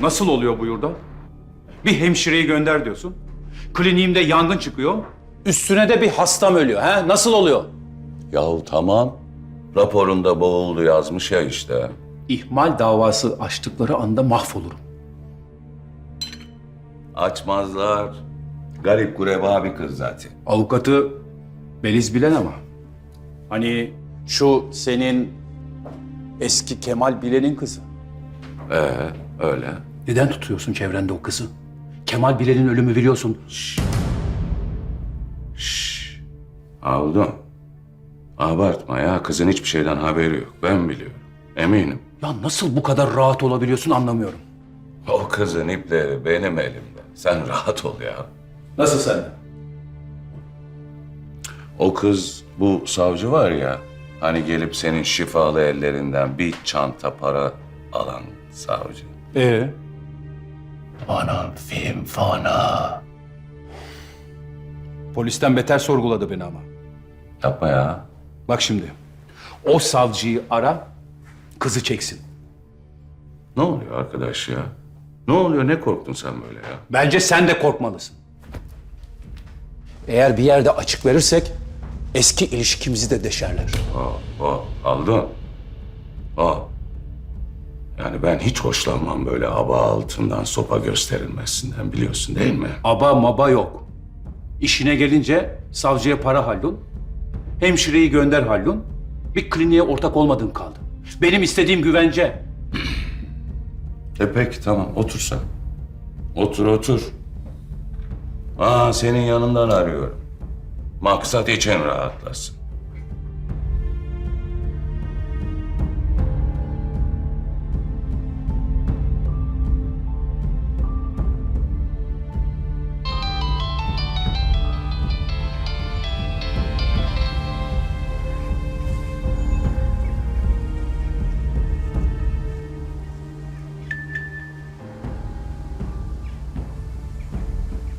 Nasıl oluyor bu yurda? Bir hemşireyi gönder diyorsun. Kliniğimde yangın çıkıyor. Üstüne de bir hastam ölüyor. He? Nasıl oluyor? Yahu tamam. Raporunda boğuldu yazmış ya işte. İhmal davası açtıkları anda mahvolurum. Açmazlar. Garip gureba bir kız zaten. Avukatı Beliz bilen ama. Hani şu senin eski Kemal Bilen'in kızı. Ee, öyle. Neden tutuyorsun çevrende o kızı? Kemal Bilen'in ölümü biliyorsun. Aldım. Abartma ya. Kızın hiçbir şeyden haberi yok. Ben biliyorum. Eminim. Ya nasıl bu kadar rahat olabiliyorsun anlamıyorum. O kızın ipleri benim elimde. Sen rahat ol ya. Nasıl sen? O kız bu savcı var ya. Hani gelip senin şifalı ellerinden bir çanta para alan savcı. Ee? Anam film fana. Polisten beter sorguladı beni ama. Yapma ya. Bak şimdi. O savcıyı ara, kızı çeksin. Ne oluyor arkadaş ya? Ne oluyor? Ne korktun sen böyle ya? Bence sen de korkmalısın. Eğer bir yerde açık verirsek eski ilişkimizi de deşerler. Aa, aa, aldın. Aa. Yani ben hiç hoşlanmam böyle aba altından sopa gösterilmesinden biliyorsun değil mi? Aba maba yok. İşine gelince savcıya para hallun, hemşireyi gönder hallun, bir kliniğe ortak olmadığın kaldı. Benim istediğim güvence. E peki tamam otur sen. Otur otur. Aa senin yanından arıyorum. Maksat için rahatlasın.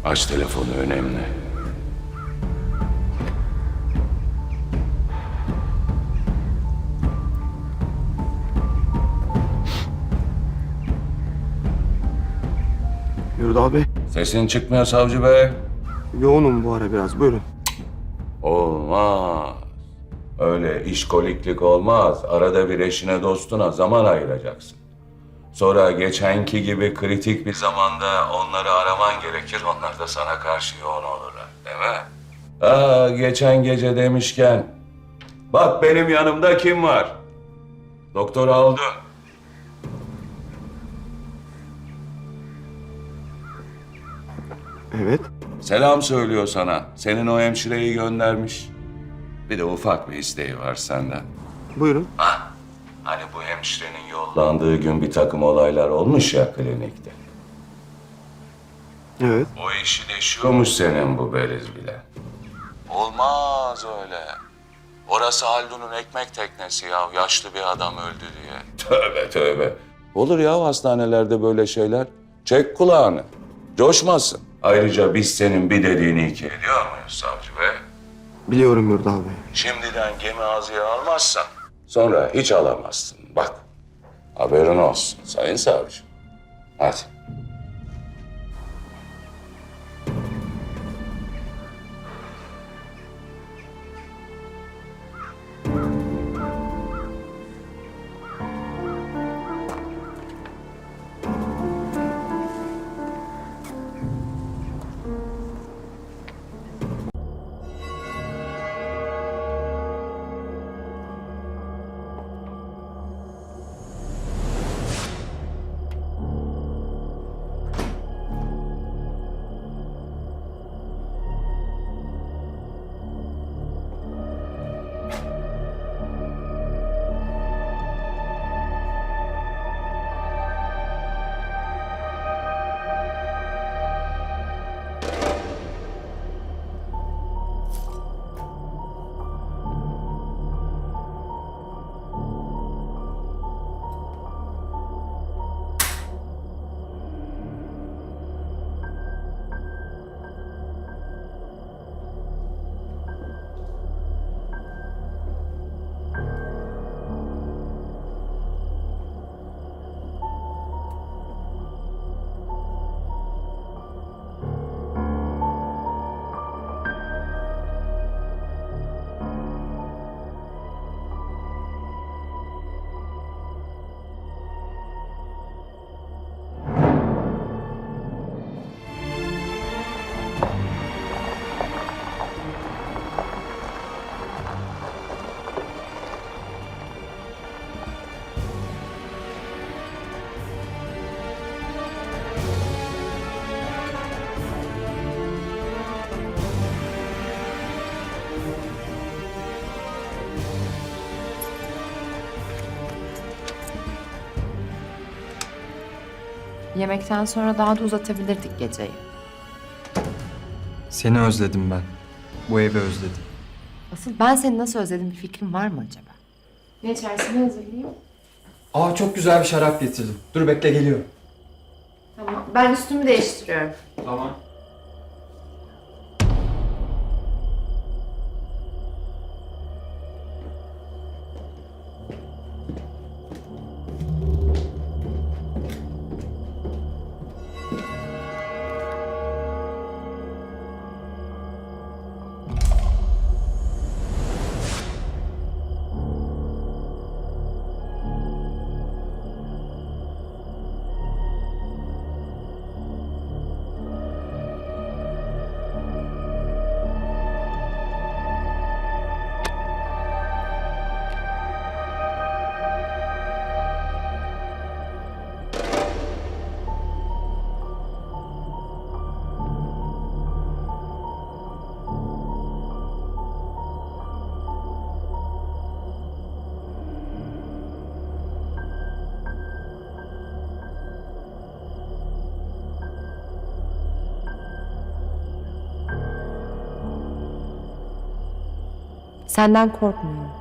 Aç telefonu önemli. Yurdal Bey, Sesin çıkmıyor savcı bey. yoğunum bu ara biraz. Buyurun. Olmaz. Öyle işkoliklik olmaz. Arada bir eşine dostuna zaman ayıracaksın. Sonra geçenki gibi kritik bir zamanda onları araman gerekir. Onlar da sana karşı yoğun olurlar. Değil mi? Aa, geçen gece demişken... Bak benim yanımda kim var? Doktor Haldun. Evet. Selam söylüyor sana. Senin o hemşireyi göndermiş. Bir de ufak bir isteği var senden. Buyurun. Ha, hani bu hemşirenin yollandığı gün bir takım olaylar olmuş ya klinikte. Evet. O işi deşiyormuş senin bu beliz bile. Olmaz öyle. Orası Haldun'un ekmek teknesi ya. Yaşlı bir adam öldü diye. Tövbe tövbe. Olur ya hastanelerde böyle şeyler. Çek kulağını. Coşmasın. Ayrıca biz senin bir dediğini iki ediyor muyuz savcı bey? Biliyorum Yurdal Bey. Şimdiden gemi ağzıya almazsan sonra hiç alamazsın. Bak haberin olsun sayın savcı. Hadi. Yemekten sonra daha da uzatabilirdik geceyi. Seni özledim ben. Bu evi özledim. Asıl ben seni nasıl özledim bir fikrin var mı acaba? Ne içerisine hazırlayayım? Aa çok güzel bir şarap getirdim. Dur bekle geliyorum. Tamam. Ben üstümü değiştiriyorum. Tamam. Senden korkmuyorum.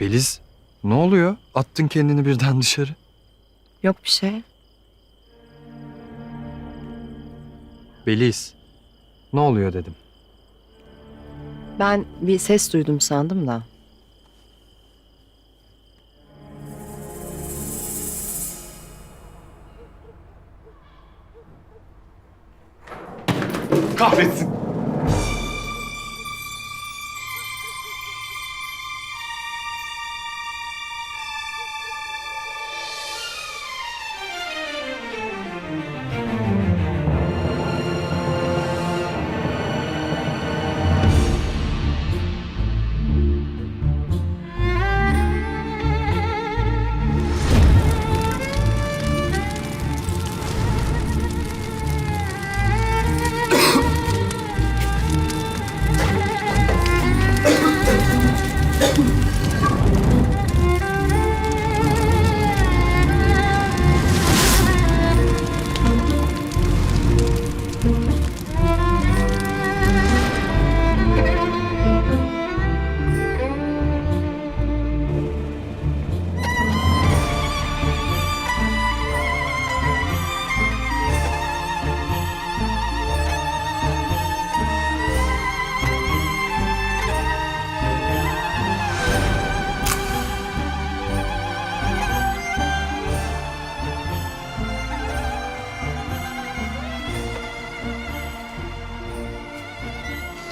Beliz ne oluyor? Attın kendini birden dışarı. Yok bir şey. Beliz. Ne oluyor dedim. Ben bir ses duydum sandım da.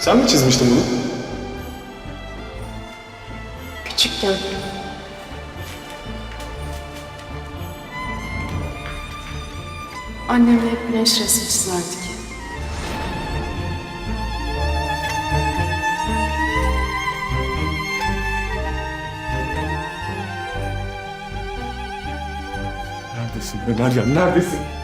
Sen mi çizmiştin bunu? Küçükken. Annemle hep güneş resmi çizerdik. Neredesin be Meryem, neredesin?